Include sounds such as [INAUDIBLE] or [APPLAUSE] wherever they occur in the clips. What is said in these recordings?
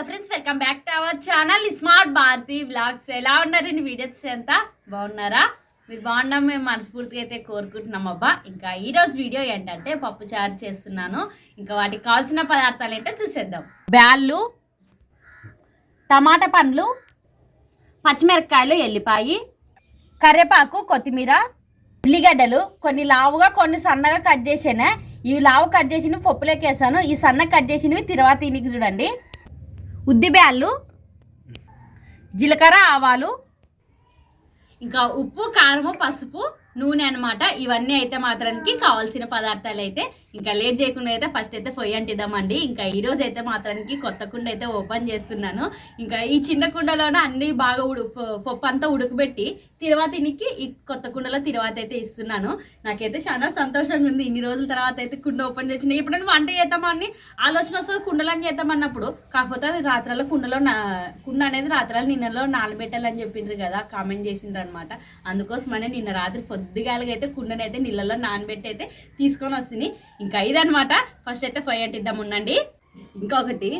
Hello friends welcome back to our channel. Smart Bharati blogs ఎలా ఉన్నారండి videos ఎంత బాగున్నారా? మీరు బాగున్నాం మేము మనస్ఫూర్తిగా అయితే కోరుకుంటున్నాం అబ్బా. ఇంకా ఈరోజు వీడియో ఏంటంటే పప్పు చారు చేస్తున్నాను. ఇంకా వాటికి కావాల్సిన పదార్థాలు ఏంటో చూసేద్దాం. బ్యాళ్ళు టమాటా పండ్లు పచ్చిమిరపకాయలు ఎల్లిపాయి కరివేపాకు కొత్తిమీర ఉల్లిగడ్డలు. కొన్ని లావుగా కొన్ని సన్నగా కట్ చేసాను. ఈ లావు కట్ చేసినవి పప్పులోకి వేసాను. ఈ సన్న కట్ చేసినవి తిరువాత తినికి చూడండి. ఉద్దిబ్యాళ్ళు జీలకర్ర ఆవాలు ఇంకా ఉప్పు కారము పసుపు నూనె అనమాట ఇవన్నీ అయితే మాత్రానికి కావాల్సిన పదార్థాలు అయితే ఇంకా లేట్ చేయకుండా అయితే ఫస్ట్ అయితే పొయ్యి అంటిద్దామండి. ఇంకా ఈ రోజు అయితే మాత్రానికి కొత్త కుండ అయితే ఓపెన్ చేస్తున్నాను. ఇంకా ఈ చిన్న కుండలోనే అన్ని బాగా ఉడు పప్పు అంతా ఉడకబెట్టి తిరువాతినికి ఈ కొత్త కుండలో తిరువాత అయితే ఇస్తున్నాను. నాకైతే చాలా సంతోషంగా ఉంది. ఇన్ని రోజుల తర్వాత అయితే కుండ ఓపెన్ చేసిన. ఎప్పుడైనా వంట చేద్దామని ఆలోచన వస్తుంది. కుండలని చేద్దామన్నప్పుడు కాకపోతే అది రాత్రాల కుండలో నా కుండ అనేది రాత్రాలు నిన్నలో నానబెట్టాలని చెప్పిండ్రు కదా కామెంట్ చేసిండ్రు అనమాట అందుకోసమనే నిన్న రాత్రి పొద్దుగాలకైతే అయితే అయితే నీళ్ళలో నానబెట్టి అయితే తీసుకొని వస్తుంది ఇంకా ఇదనమాట ఫస్ట్ అయితే ఫైవ్ అంటిద్దాం ఉండండి. ఇంకొకటి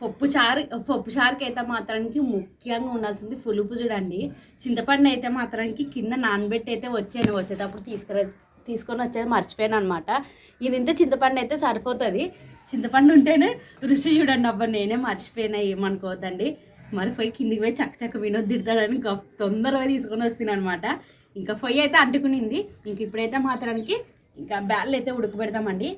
పప్పు చారు పప్పు చారుకి అయితే మాత్రానికి ముఖ్యంగా ఉండాల్సింది పులుపు చూడండి చింతపండు అయితే మాత్రానికి కింద నానబెట్టి అయితే వచ్చాను వచ్చేటప్పుడు తీసుకురా తీసుకొని వచ్చేది మర్చిపోయాను అనమాట ఇది ఇంత చింతపండు అయితే సరిపోతుంది. చింతపండు ఉంటేనే రుచి చూడండి అబ్బా నేనే మర్చిపోయినా ఏమనుకోవద్దండి. మరి పొయ్యి కిందికి పోయి చక్క చక్క వినోద్ తిడతాడని తొందరగా తీసుకొని వస్తున్నాను అనమాట ఇంకా పొయ్యి అయితే అంటుకునింది. ఇంక ఇప్పుడైతే మాత్రానికి ఇంకా బ్యాళ్ళు అయితే ఉడకబెడతామండి.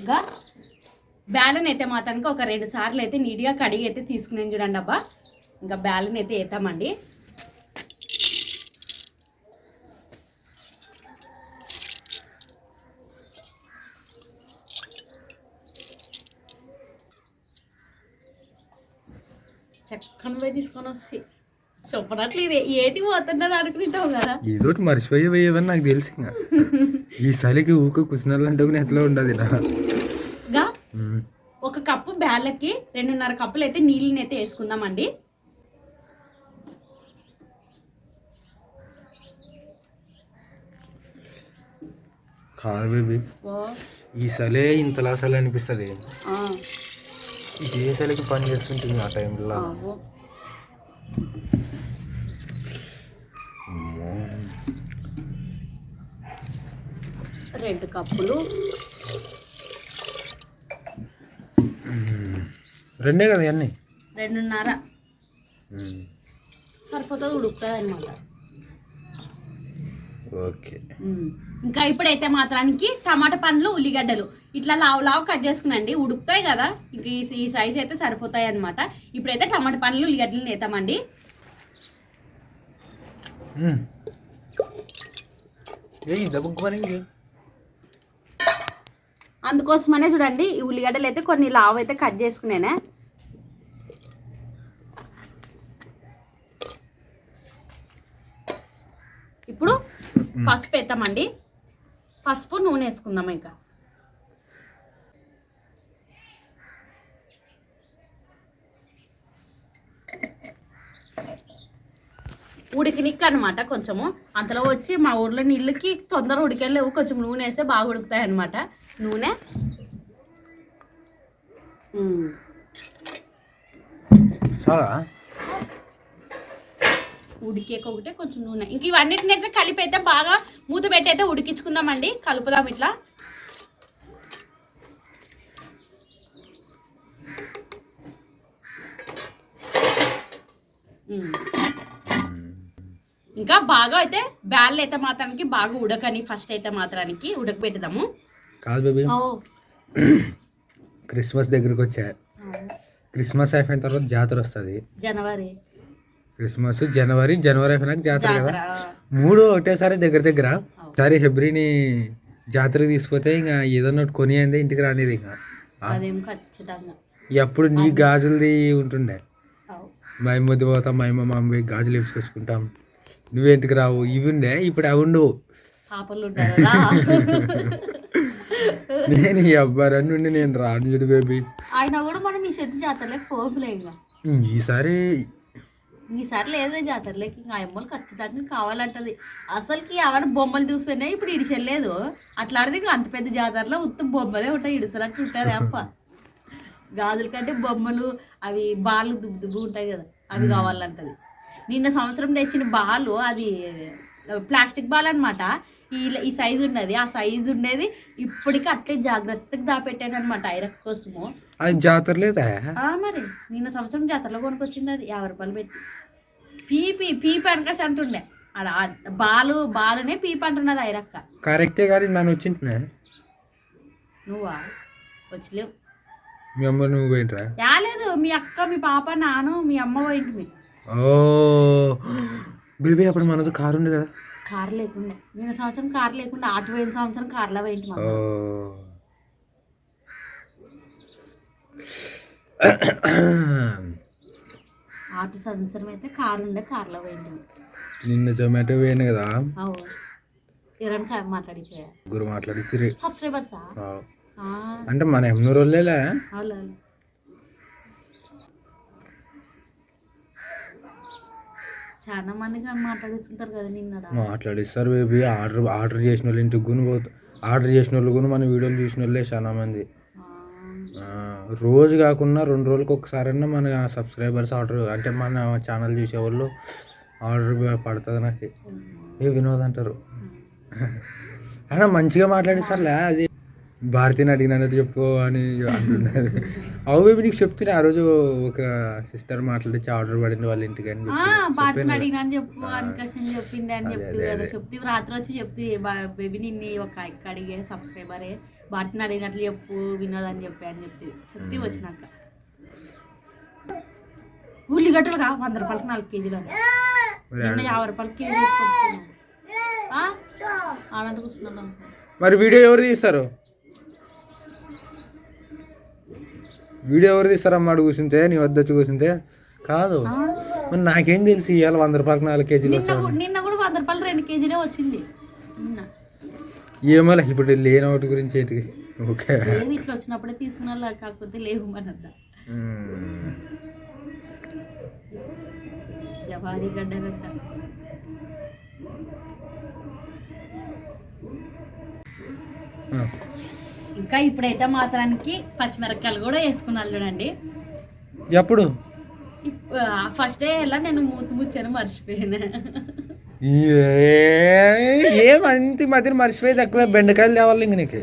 ఇంకా బ్యాలన్ అయితే మాత్రానికి ఒక రెండు సార్లు అయితే నీట్గా కడిగి అయితే తీసుకునేది చూడండి అబ్బా. ఇంకా బ్యాలన్ అయితే వేస్తామండి చక్కని పోయి తీసుకొని వస్తే. చెప్పనట్లు ఇది ఏటికి పోతున్నది అనుకుంటాం కదా? ఏదోటి మర్చిపోయేవేయవని నాకు తెలుసు ఈ చలికి ఊక కుసినాలంటే ఎట్లా ఉండదు ఇంకా ఒక కప్పు బ్యాళ్ళకి రెండున్నర కప్పులు అయితే నీళ్ళని అయితే వేసుకుందామండి. కాదు బేబీ. ఈ చలే ఇంతలా చలి అనిపిస్తుంది. ఆ, ఏ చలికి పని చేస్తుంటుంది ఆ టైంలో. రెండు కప్పులు. రెండే కదా ఇవన్నీ? రెండున్నర. సరిపోతుంది ఉడుకుతుంది అనమాట ఓకే ఇంకా ఇప్పుడైతే మాత్రానికి టమాటా పండ్లు ఉల్లిగడ్డలు. ఇట్లా లావు లావు కట్ చేసుకునండి. ఉడుకుతాయి కదా. ఇంక ఈ సైజ్ అయితే సరిపోతాయి అనమాట ఇప్పుడైతే టమాటా పండ్లు ఉల్లిగడ్డలు నేతామండి. దబ్బుకు అందుకోసమనే చూడండి ఈ ఉల్లిగడ్డలు అయితే కొన్ని లావు అయితే కట్ చేసుకునేనే. ఇప్పుడు పసుపు వేస్తామండి పసుపు నూనె వేసుకుందాం ఇంకా. ఉడికినిక్ అనమాట కొంచెము. అంతలో వచ్చి మా ఊర్లో నీళ్ళకి తొందర ఉడికెళ్ళలేవు కొంచెం నూనె వేస్తే బాగా ఉడుకుతాయి అనమాట నూనె. చాలా? ఉడికేక ఒకటే కొంచెం నూనె. ఇంక ఇవన్నిటిని అయితే కలిపి అయితే బాగా మూత పెట్టి అయితే ఉడికించుకుందామండి. కలుపుదాం ఇట్లా. ఇంకా బాగా అయితే బ్యాల్ అయితే మాత్రానికి బాగా ఉడకని ఫస్ట్ అయితే మాత్రానికి ఉడకబెట్టుదాము. కాదు బేబీ. క్రిస్మస్ దగ్గరికి వచ్చా క్రిస్మస్ అయిపోయిన తర్వాత జాతర వస్తుంది. జనవరి. క్రిస్మస్ జనవరి జనవరి అయిపోయినాక జాతర కదా. మూడు ఒకటేసారి దగ్గర దగ్గర సరే ఫిబ్రిని జాతరకి తీసుకుపోతే ఇంకా ఏదన్నా కొనియందే ఇంటికి రానిది ఇంకా. ఎప్పుడు నీ గాజులది ఉంటుండే. మా అమ్మది పోతాం మా అమ్మ మా అమ్మ పోయి గాజులు వేసుకొచ్చుకుంటాం నువ్వెంటికి రావు? ఇవి ఉండే ఇప్పుడు అవి ఉండవు. [LAUGHS] నేను ఈ అబ్బాయి నుండి నేను రాను చూడు బేబీ. ఆయన కూడా మనం ఈ శక్తి జాతరలే ఫోన్లే ఇంకా. ఈసారి ఈసారి లేదులే జాతరలోకి. ఇంకా అమ్మలు ఖచ్చితంగా కావాలంటది. అసలుకి అవన్నీ బొమ్మలు చూస్తేనే ఇప్పుడు ఇడిచెళ్ళలేదు అట్లాడితే ఇంకా అంత పెద్ద జాతరలో ఉత్త బొమ్మలే ఉంటాయి. ఇడిసలట్టు ఉంటారే అప్ప. గాజుల కంటే బొమ్మలు అవి బాలు దుబ్బు దుబ్బు ఉంటాయి కదా అవి కావాలంటది. నిన్న సంవత్సరం తెచ్చిన బాలు అది ప్లాస్టిక్ బాల్ అనమాట ఈ ఈ సైజు ఉన్నది. ఆ సైజు ఉండేది. ఇప్పటికీ అట్లే జాగ్రత్తగా దాపెట్టాను అనమాట ఐరక్ కోసము. అది జాతర లేదా? మరి నిన్న సంవత్సరం జాతరలో కొనుక్కొచ్చింది అది. యాభై రూపాయలు పెట్టి. పీపీ పీపీ అనకాసి అంటుండే. ఆ బాలు బాలునే పీపీ అంటున్నది ఐరక్క కరెక్టే కానీ నన్ను వచ్చింటున్నా నువ్వా? వచ్చలేవు. మీ అమ్మ నువ్వు పోయింట్రా రాలేదు. మీ అక్క మీ పాప నాను మీ అమ్మ పోయింటి ఓ బేబీ అప్పుడు మనది కారు ఉంది కదా. కారు లేకుండా. నిన్న సంవత్సరం కారు లేకుండా. ఆటు పోయిన సంవత్సరం కార్లో పోయింటి మా ఆటు సంవత్సరం అయితే కారు ఉండే కార్లో పోయింటి నిన్న జొమాటో పోయాను కదా? ఎవరైనా మాట్లాడించే గురు మాట్లాడిచ్చిరి సబ్స్క్రైబర్సా అంటే మన ఎన్నో రోజులేలే చాలా మందిగా మాట్లాడిస్తుంటారు కదా నిన్నడా మాట్లాడిస్తారు బేబీ. ఆర్డర్ ఆర్డర్ చేసిన వాళ్ళు ఇంటికి గుని ఆర్డర్ చేసిన వాళ్ళు కూడా మన వీడియోలు చూసిన వాళ్ళే చాలా మంది. రోజు కాకుండా రెండు రోజులకు ఒకసారైనా మన సబ్స్క్రైబర్స్ ఆర్డర్ అంటే మన ఛానల్ చూసేవాళ్ళు ఆర్డర్ పడుతుంది నాకు. ఏ వినోద్ అంటారు అయినా మంచిగా మాట్లాడిస్తారులే అది భారతిని అడిగినట్టు చెప్పు అని అంటున్నది అవు బేబీ నీకు చెప్తున్నా ఆ రోజు ఒక సిస్టర్ మాట్లాడించి ఆర్డర్ పడింది వాళ్ళ ఇంటికి అని అడిగినా అని చెప్పు అనుకషన్ చెప్పింది అని చెప్తూ కదా చెప్తే. రాత్రి వచ్చి చెప్తే బేబీ నిన్ను ఒక అక్క అడిగే సబ్స్క్రైబరే భారతిని అడిగినట్లు చెప్పు వినోద్ అని చెప్పి అని చెప్తే. చెప్తే వచ్చినాక. ఉల్లిగడ్డలు కా వంద రూపాయలకి నాలుగు కేజీలు నిన్న యాభై రూపాయలకి కేజీ తీసుకొచ్చుకున్నాం ఆనంద కూర్చున్నాను. మరి వీడియో ఎవరు తీస్తారు? వీడియో ఎవరు తీస్తారమ్మా అడుగు కూర్చుంటే నీ వద్ద వచ్చి కూర్చుంటే? కాదు. మరి నాకేం తెలిసి ఇవాళ వంద రూపాయలకి నాలుగు కేజీలు వస్తాయి నిన్న కూడా వంద రూపాయలు రెండు కేజీలే వచ్చింది. ఏమోలే ఇప్పుడు లేని ఒకటి గురించి ఏంటి? ఓకే. ఇట్లా వచ్చినప్పుడే తీసుకున్నా కాకపోతే లేవు. జవారీ గడ్డలు ఆ. ఇంకా ఇప్పుడైతే మాత్రానికి పచ్చిమిరపకాయలు కూడా వేసుకున్నాను చూడండి. ఎప్పుడు? ఫస్ట్ డే ఎలా నేను మూతి ముచ్చాను మర్చిపోయాను. ఏమంతి మధ్యన మర్చిపోయి తక్కువ బెండకాయలు తేవాలి ఇంక నీకు.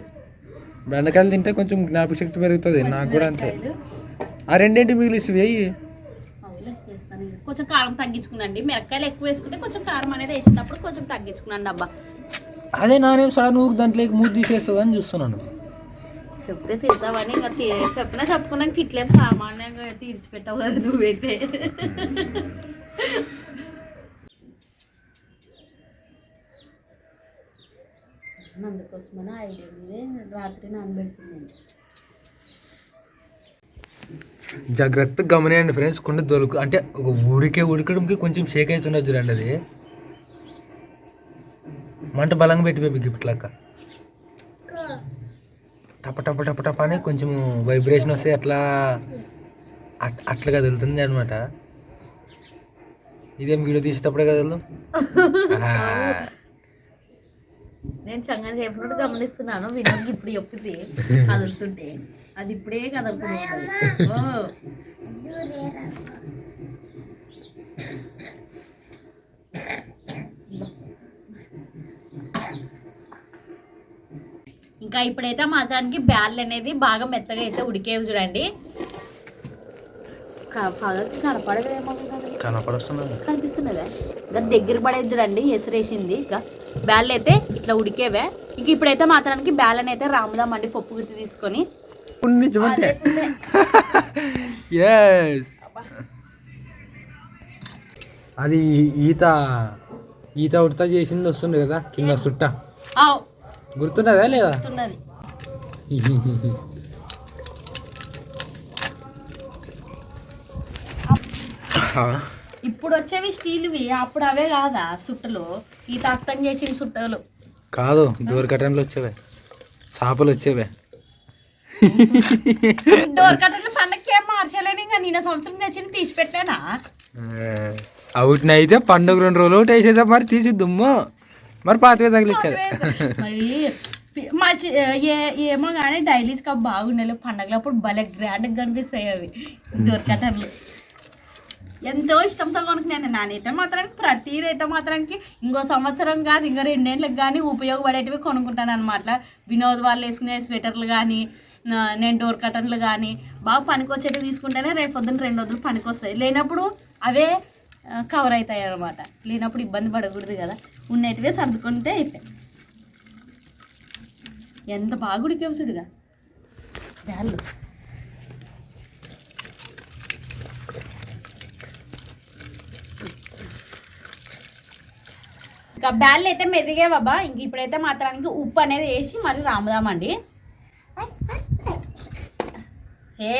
బెండకాయలు తింటే కొంచెం జ్ఞాపకశక్తి పెరుగుతుంది నాకు కూడా అంతే. ఆ రెండేంటి మిగిలిసి వేయి. కొంచెం కారం తగ్గించుకున్నాండి మిరపకాయలు ఎక్కువ వేసుకుంటే కొంచెం కారం అనేది వేసినప్పుడు కొంచెం తగ్గించుకున్నాను అబ్బా. అదే నానేం సడన్ ఊరికి దాంట్లోకి మూడు తీసేస్తుంది అని చూస్తున్నాను. చెప్తే తిడతావని ఇంకా తి- చెప్పినా చెప్పుకున్నాక తిట్లేం. సామాన్యంగా తీర్చిపెట్టావు కదా నువ్వైతే. అందుకోసమని ఐడియా మీదే రాత్రి నానబెడుతున్నాను. జాగ్రత్తగా గమనియండి ఫ్రెండ్స్ కొన్ని దొరుకు అంటే ఒక ఉడికే ఉడకడంకి కొంచెం షేక్ అవుతున్నది చూడండి అది. మంట బలంగా పెట్టి బేబీ గిఫ్ట్ లెక్క. టప టప టప టప అని కొంచెం వైబ్రేషన్ వస్తే అట్లా అట్- అట్లా కదులుతుంది అనమాట ఇదేం వీడియో తీసేటప్పుడే కదలు నేను చంగా చెప్పినట్టు గమనిస్తున్నాను వినోద్ ఇప్పుడు చెప్తే కదులుతుంటే. అది ఇప్పుడే కదులుతుంది. ఇంకా ఇప్పుడైతే మాత్రానికి బ్యాల్ అనేది బాగా మెత్తగా అయితే ఉడికేవి చూడండి. కనపడదేమో కనిపిస్తున్నదా. ఇంకా దగ్గర పడేది చూడండి ఎసరేసింది. ఇంకా బ్యాల్ అయితే ఇట్లా ఉడికేవే. ఇంక ఇప్పుడైతే మాత్రానికి బ్యాలని అయితే రాముదాం అండి పప్పు గుత్తి తీసుకొని. అదే [LAUGHS] ఈత ఈత ఉడత చేసింది వస్తుంది కదా కింద సుట్ట. ఆ, గుర్తున్నదా లేదా? ఇప్పుడు వచ్చేవి స్టీల్వి అప్పుడు అవే కాదా సుట్టలు? ఈ తాక్తం చేసిన సుట్టలు. కాదు డోర్ కటన్లు వచ్చేవే. చేపలు వచ్చేవే. డోర్ కట్టలు పండక్కి ఏం మార్చలేను ఇంకా నిన్న సంవత్సరం తెచ్చిన తీసి పెట్టానా అవుట్ని అయితే పండుగ రెండు రోజులు ఒకటి వేసేదా మరి తీసి దుమ్ము మరి పాతవే తగిలిచ్చేది. మరి మా ఏ- ఏమో కానీ డైలీస్ కప్ బాగుండాలి పండగలప్పుడు భలే గ్రాండ్గా కనిపిస్తాయి అవి. దొరకటర్లు ఎంతో ఇష్టంతో కొనుక్కున్నాను నానైతే మాత్రానికి ప్రతిదైతే మాత్రానికి ఇంకో సంవత్సరం కాదు ఇంకో రెండేళ్ళకి కానీ ఉపయోగపడేటివి కొనుక్కుంటాను అనమాట వినోద్ వాళ్ళు వేసుకునే స్వెటర్లు కానీ నేను డోర్ కటన్లు కానీ బాగా పనికొచ్చేటివి తీసుకుంటేనే రేపు పొద్దున్న రెండు రోజులు పనికొస్తాయి. లేనప్పుడు అవే కవర్ అవుతాయి అనమాట లేనప్పుడు ఇబ్బంది పడకూడదు కదా. ఉన్నటివే సర్దుకుంటే అయిపోయి ఎంత బాగా ఉడికేవు చూడుగా. బ్యాళ్ళు. ఇంకా బ్యాళ్ళు అయితే మెదిగే బాబా. ఇంక ఇప్పుడైతే మాత్రానికి ఉప్పు అనేది వేసి మరి రాముదామండి. [LAUGHS] ఏ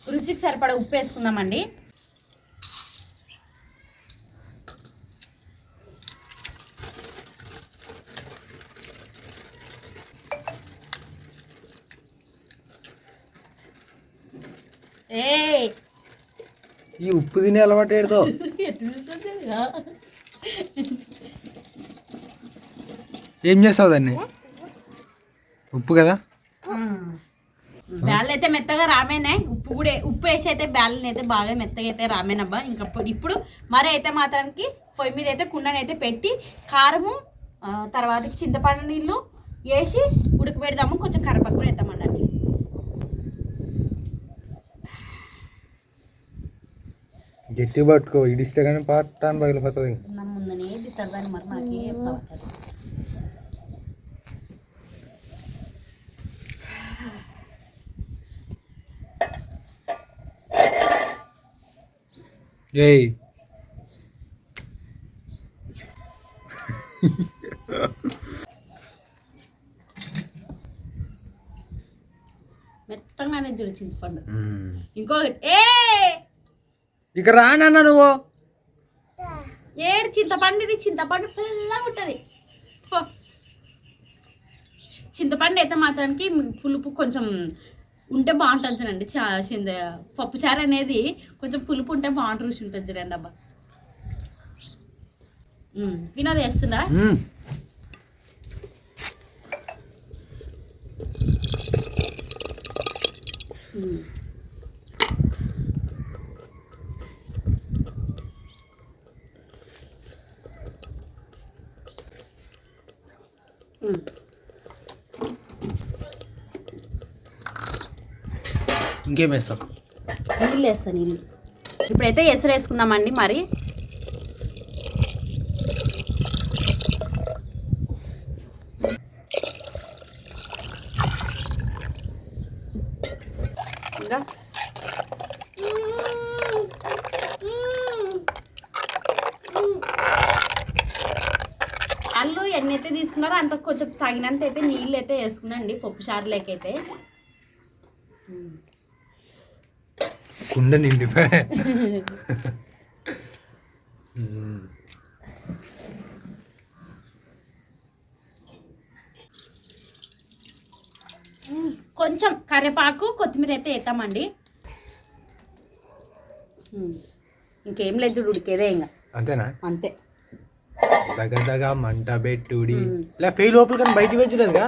రుచికి సరిపడా ఉప్పు వేసుకుందామండి. ఈ ఉప్పు తినే అలవాటు ఏడుతో ఏం చేస్తావు దాన్ని? ఉప్పు కదా? బ్యాళ్ళు అయితే మెత్తగా రామేనే. ఉప్పు కూడా ఉప్పు వేసి అయితే బ్యాళ్ళని అయితే బాగా మెత్తగా అయితే రామేనబ్బా. ఇంకా ఇప్పుడు- మరి అయితే మాత్రానికి పొయ్యి మీద అయితే కుండని అయితే పెట్టి కారము తర్వాత చింతపండు నీళ్ళు వేసి ఉడకబెడదాము. కొంచెం కరపక్క కూడా వేద్దామండి అట్లా గట్టి పట్టుకో ఇడిస్తే కానీ పట్టాన్ని పగిలిపోతుంది. నా ముందనే తిట్టారు దాన్ని మరి నాకే చెప్తావా ఏయ్. మెత్తగా నానే చూడు చింతపండు. ఇంకొకటి. ఏ ఇక రానన్న నువ్వు. ఏడు చింతపండు ఇది చింతపండు పుల్లగా ఉంటుంది. చింతపండు అయితే మాత్రానికి పులుపు కొంచెం ఉంటే బాగుంటుంది చూడండి. చా చింత పప్పుచారు అనేది కొంచెం పులుపు ఉంటే బాగుంటుంది రుచి ఉంటుంది చూడండి అబ్బా. వినోద్ వేస్తుందా మ్మ్. ఇంకేం వేస్తాం నీళ్ళు వేస్తా నేను ఇప్పుడైతే ఎసరు వేసుకుందామండి మరి. ఇంకా? అల్లు ఎన్ని అయితే తీసుకున్నారో అంత కొంచెం తగినంత అయితే నీళ్ళు అయితే వేసుకున్నాండి పప్పు చారులేకైతే కుండ నిండిపోయి. కొంచెం కరివేపాకు కొత్తిమీర అయితే వేస్తామండి. ఇంకేం లేదు ఉడికేదే ఇంకా. అంతేనా? అంతే. దగ దగ మంట పెట్టుడి. ఇలా పెయి లోపల కానీ బయట పెట్టలేదుగా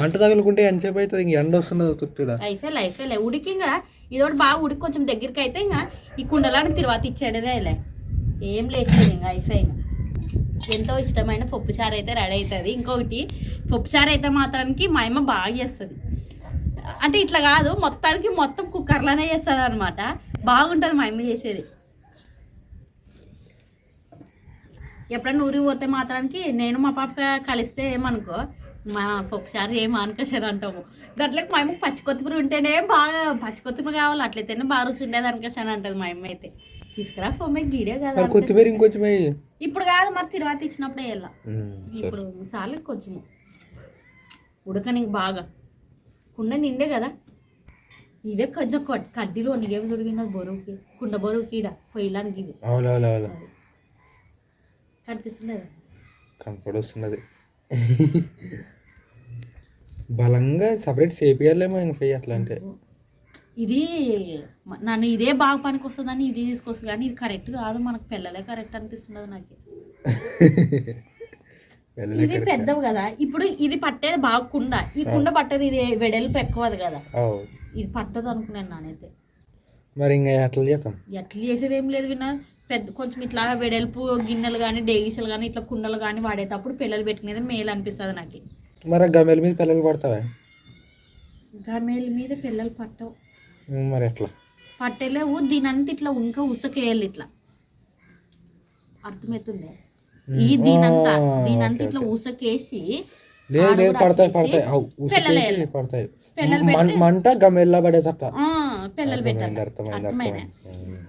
మంట తగులుకుంటే ఎంతసేపు అవుతుంది ఇంక ఎండ వస్తున్నది తుట్టుడా? లైఫే లైఫే లే. ఉడికి ఇంకా ఇదోటి బాగా ఉడికి కొంచెం దగ్గరికి అయితే ఇంకా ఈ కుండలాని తిరువాత ఇచ్చేడదే లే. ఏం లేదు ఇంకా అయిపోయి ఎంతో ఇష్టమైన పప్పుచారు అయితే రెడీ అవుతుంది ఇంకొకటి పప్పుచారు అయితే మాత్రానికి మా అమ్మ బాగా చేస్తుంది. అంటే ఇట్లా కాదు మొత్తానికి మొత్తం కుక్కర్లోనే చేస్తుంది అనమాట బాగుంటుంది మా అమ్మ చేసేది. ఎప్పుడన్నా ఊరికి పోతే మాత్రానికి నేను మా పాప కలిస్తే ఏమనుకో మా పప్పుచారు ఏం అనుకోసారు అంటాము. గట్లకి మా అమ్మకి పచ్చి కొత్తిమీర ఉంటేనే బాగా పచ్చి కొత్తిమీర కావాలి. అట్లయితేనే బాగా రుచి ఉండేది అనుకోసాను అంటది మా అమ్మ అయితే. తీసుకురా పొమ్మే గీడే కదా మరి కొత్తిమీర ఇంకొంచెం. ఇప్పుడు కాదు మరి తిరువాత ఇచ్చినప్పుడే వెళ్ళా. ఇప్పుడు చాలు కొంచెం ఉడకని బాగా. కుండ నిండే కదా. ఇవే కొంచెం కడ్- కడ్డీలో నీకేమి దొరికినది బరువుకి కుండ బరువుకి ఈడ పొయ్యిలానికి ఇవి కంపడు వస్తున్నది బలంగా సపరేట్ చేపియాలేమో ఇంక పోయి అట్లా అంటే ఇది నన్ను ఇదే బాగా పనికి వస్తుందని ఇది తీసుకొస్తుంది కానీ ఇది కరెక్ట్ కాదు. మనకు పిల్లలే కరెక్ట్ అనిపిస్తున్నది నాకు. [LAUGHS] ఇవి పెద్దవి కదా. ఇప్పుడు ఇది పట్టేది బాగా కుండ. ఈ కుండ పట్టేది ఇది వెడల్పు ఎక్కువది కదా. ఇది పట్టదు అనుకున్నాను నానైతే. మరి ఇంకా ఎట్లా చేద్దాం? ఎట్లా చేసేది ఏం లేదు విన్నా పెద్ద కొంచెం ఇట్లా వెడల్పు గిన్నెలు కానీ డేగిసలు కానీ ఇట్లా కుండలు కానీ వాడేటప్పుడు పిల్లలు పెట్టుకునేది మేలు అనిపిస్తుంది నాకు. మరి గమెల మీద పిల్లలు పడతావా? ఇంకా మేలు మీద పిల్లలు పట్టవు. మరి ఎట్లా? పట్టలేవు దీనంతా ఇట్లా ఇంకా ఉసకేయాలి ఇట్లా. అర్థమవుతుంది? ఈ దీనంతా దీనంతా ఇట్లా. ఉసకేసి లేదు లేదు పడతాయి పడతాయి. పడతాయి. మంట గమెల్లా పడేదట ఆ, పిల్లలు పెట్టాలి. అర్థమైంది అర్థమైంది అర్థమైనా అర్థమైంది ఉమ్.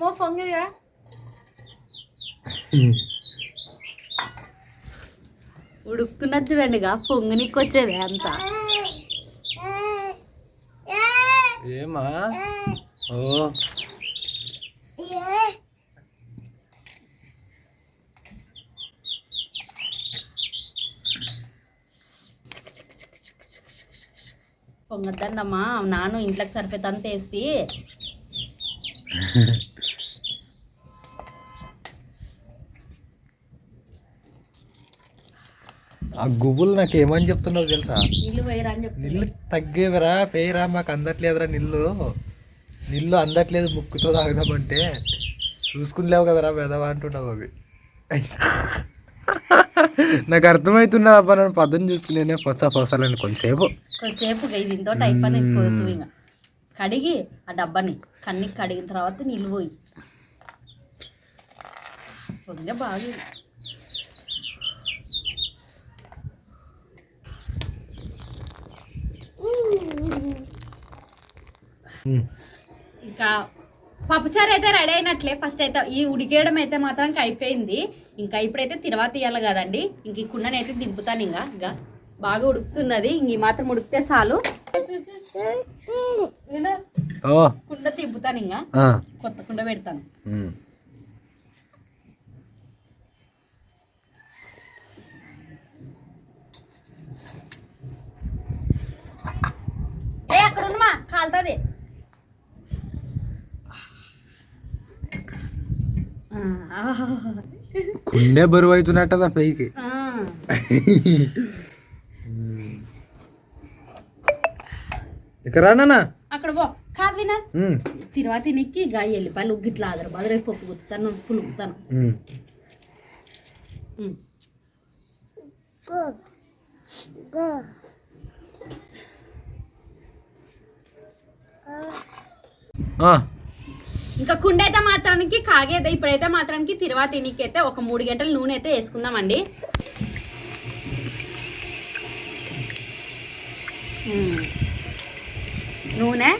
అమ్మో ఫంగిగా ఉడుకుతున్నది చూడండి ఇక పొంగనికి వచ్చేది అంతా. ఏమా? ఓ. పొంగద్దన్నమ్మా నాను ఇంట్లోకి సరిపోతంత వేసి [LAUGHS] ఆ గుబులు నాకు ఏమని చెప్తున్నావు తెలుసా? నిల్లు తగ్గేవరా పేయరా మాకు అందట్లేదురా నిల్లు నిల్లు అందట్లేదు ముక్కుతో తాగుదామంటే. చూసుకునిలేవు కదరా పెదవా అంటున్నావు అవి. నాకు అర్థమవుతున్నా అబ్బా నన్ను పద్ధతి చూసుకునే పొస పొసాలని టైప్ అనేది కోరుతూ ఇంకా కడిగి ఆ డబ్బాని కన్నికి కడిగిన తర్వాత నీళ్ళు పోయి. ఇంకా పప్పుచారు అయితే రెడీ అయినట్లే. ఫస్ట్ అయితే ఈ ఉడికేయడం అయితే మాత్రం అయిపోయింది ఇంకా ఇప్పుడైతే తిరువాత తీయాలి కదండి. ఇంక ఈ కుండని అయితే దింపుతాను ఇంకా ఇంకా బాగా ఉడుకుతున్నది. ఇంక ఈ మాత్రం ఉడికితే చాలు. కుండ దింపుతాను ఇంకా ఆ. కొత్త కుండ పెడతాను. ఏ అక్కడ ఉన్నమా కాలుతుంది. కుండే బరువు అవుతున్నట్టదా పైకి [LAUGHS] ఇక రానా అక్కడ పో. కాదు వినా. తిరువాత నెక్కి గా ఎల్లిపాయలు గిట్లా ఆదరు బదులు పప్పు గుత్తాను పులుపుతాను. ఉమ్. ఇంకా కుండ అయితే మాత్రానికి కాగేది ఇప్పుడైతే మాత్రానికి తిరువాత అయితే ఒక మూడు గంటలు నూనె అయితే వేసుకుందామండి. నూనె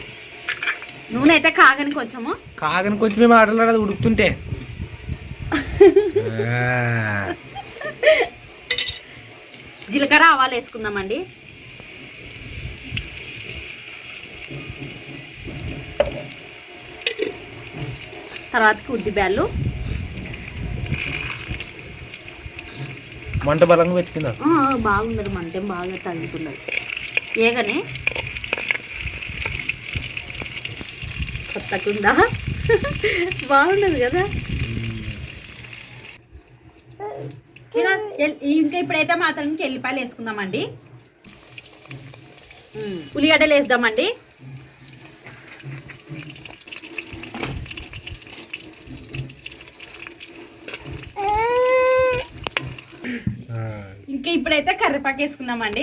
నూనె? అయితే కాగని కొంచెము. కాగని కొంచెం అది ఉడుకుతుంటే. [LAUGHS] జీలకర్ర ఆవాలు వేసుకుందామండి. తర్వాతకి ఉద్దిబ్యాళ్ళు మంట బలంగా పెట్టుకుందా? బాగుంది మంటే బాగా తగ్గుతున్నది. ఏగనే. కొత్తకుండా బాగున్నది కదా? ఇంకా ఇప్పుడైతే మాత్రం ఎల్లిపాయలు వేసుకుందామండి. ఉల్లిగడ్డలు వేద్దామండి ఇంకా ఇప్పుడైతే కరివేపాకు వేసుకుందామండి.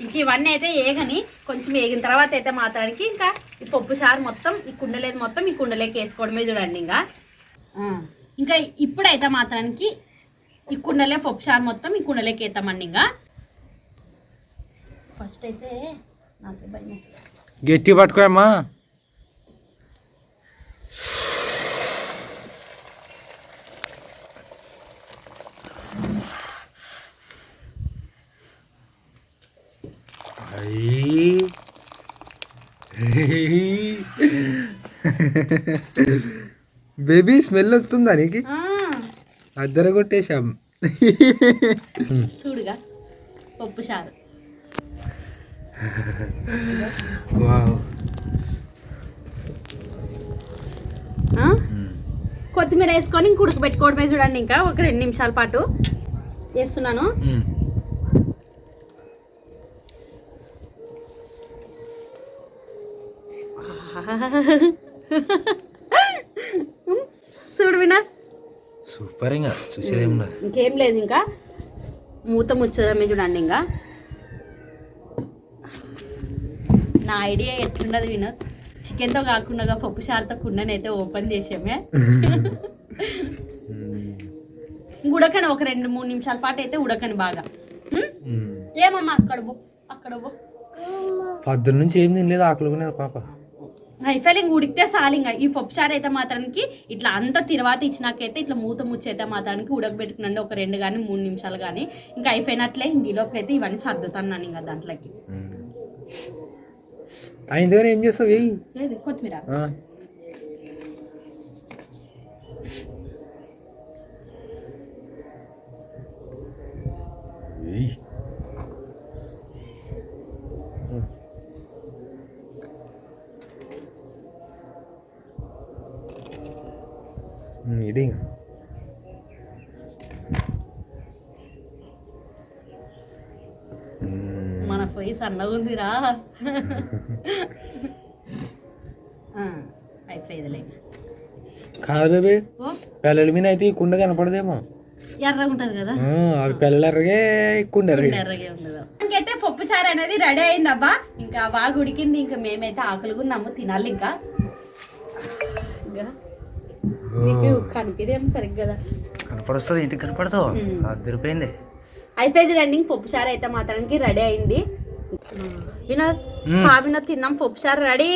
ఇంక ఇవన్నీ అయితే ఏగని కొంచెం వేగిన తర్వాత అయితే మాత్రానికి ఇంకా ఈ పప్పు చారు మొత్తం ఈ కుండలేదు మొత్తం ఈ కుండలోకి వేసుకోవడమే చూడండి ఇంకా. ఇంకా ఇప్పుడైతే మాత్రానికి ఈ కుండలే పప్పు మొత్తం ఈ కుండలేకి వేద్దామండి ఇంకా. ఫస్ట్ అయితే నాకు భయం గట్టి పట్టుకోమ్మా Hehehehe [LAUGHS] బేబీ స్మెల్ వస్తుందా నీకు? అద్దర కొట్టేశాం. చూడుగా పప్పు చారు. వావ్? కొత్తిమీర వేసుకొని ఇంక ఉడకబెట్టుకోవడమే చూడండి ఇంకా ఒక రెండు నిమిషాల పాటు. చేస్తున్నాను. చూడు వినా సూపర్ ఇంకా చూసేదేమున్నది ఇంకేం లేదు ఇంకా. మూత ముచ్చడమే చూడండి ఇంకా. నా ఐడియా ఎట్లుండదు వినోద్ చికెన్తో కాకుండా పప్పు చారుతో కుండనైతే ఓపెన్ చేసామే. ఉడకని ఒక రెండు మూడు నిమిషాల పాటు అయితే ఉడకని బాగా? ఏమమ్మా అక్కడ పో అక్కడ పో. పొద్దున్న నుంచి ఏం తినలేదు ఆకలికునేది పాప. అయిపోయి ఉడికితే సాలింగా. ఈ పప్పు చారు అయితే మాత్రానికి ఇట్లా అంత తిరువాత ఇచ్చినాకైతే ఇట్లా మూత ముచ్చైతే మాత్రానికి ఉడకబెట్టుకునండి ఒక రెండు కానీ మూడు నిమిషాలు కానీ ఇంకా అయిపోయినట్లే ఇంక ఈ లోపల అయితే ఇవన్నీ సర్దుతాను ఇంకా దాంట్లోకి. ఏం చేస్తావు? ఏయ్. కొత్తిమీర. ఏయ్. ఉమ్. మన పొయ్యి సన్నగా ఉందిరా ఆ, అయిపోయిందిలే కాదు బేబీ పిల్లల మీద అయితే ఈ కుండ కనపడదేమో ఎర్రగా ఉంటుంది కదా అవి పిల్లలరగే కుండ ఎర్రగే ఎర్రగా ఉండదు ఇంకైతే పప్పు చారు అనేది రెడీ అయిందబ్బా ఇంకా బాగా ఉడికింది ఇంకా మేమైతే ఆకలిగా ఉన్నాము తినాలి ఇంకా ఇంకా నీకు కనిపిదేం సరిగ్గా కదా. కనపడొస్తుంది ఇంటికి తిరిపోయింది అయిపోయింది రండి ఇంక పప్పు చారు అయితే మాత్రానికి రెడీ అయింది. వినోద్ వినోద్ తిందాం పప్పు చారు రెడీ.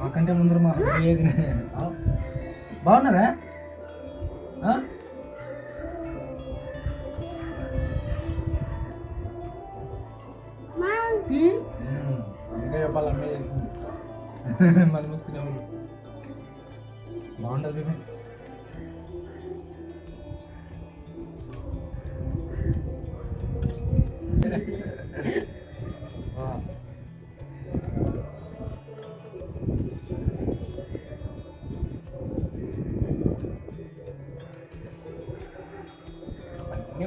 మాకంటే ముందర మా ఏది బాగున్నదా ఆ? మ్మ్. ఉమ్, అందుకే చెప్పాలి అమ్మే చేసింది మన ముందు తినేవాళ్ళు బాగుండదు బేబీ ఆ. అన్నీ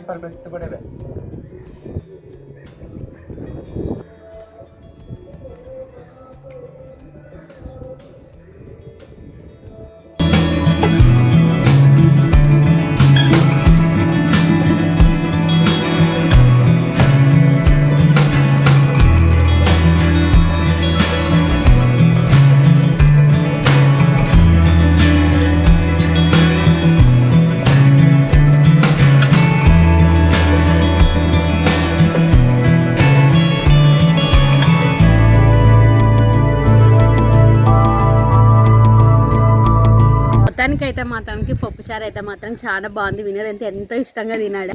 మొత్తానికి అయితే మాత్రానికి పప్పు చారు అయితే మాత్రం చాలా బాగుంది. వినోద్ అయితే ఎంతో ఇష్టంగా తినాడు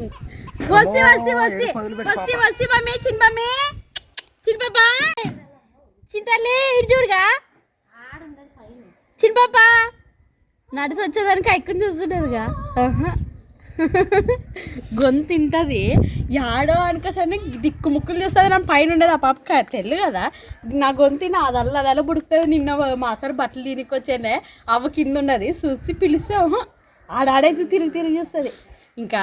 వసి వసి వసి వసి వసి మమ్మీ చిన్న మమ్మీ చిన్న పాప. చింతలే ఇటు చూడుగా. చిన్న పాప. నడిచి వచ్చేదానికి ఎక్కుని చూస్తుంటదిగా ఆహా. గొంతు యాడో అనుకోసరి దిక్కు ముక్కులు చూస్తుంది నా పైన ఉండేది ఆ పాప. తెలు కదా నా గొంతు నా అదల్ల అదల్ల బుడుకుతుంది. నిన్న మా సార్ బట్టలు దీనికి అవ్వ కింద ఉన్నది. చూసి పిలిస్తే ఆడాడైతే తిరిగి తిరిగి చూస్తుంది. ఇంకా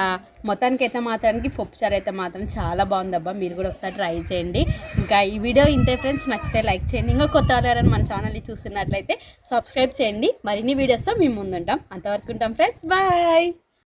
మొత్తానికి అయితే మాత్రానికి పప్పుచారు అయితే మాత్రం చాలా బాగుందబ్బా. మీరు కూడా ఒకసారి ట్రై చేయండి. ఇంకా ఈ వీడియో ఇంతే ఫ్రెండ్స్. నచ్చితే లైక్ చేయండి. ఇంకా కొత్త వాళ్ళని మన ఛానల్ని చూస్తున్నట్లయితే సబ్స్క్రైబ్ చేయండి. మరిన్ని వీడియోస్తో మేము ముందుంటాం. అంతవరకు ఉంటాం ఫ్రెండ్స్. బాయ్!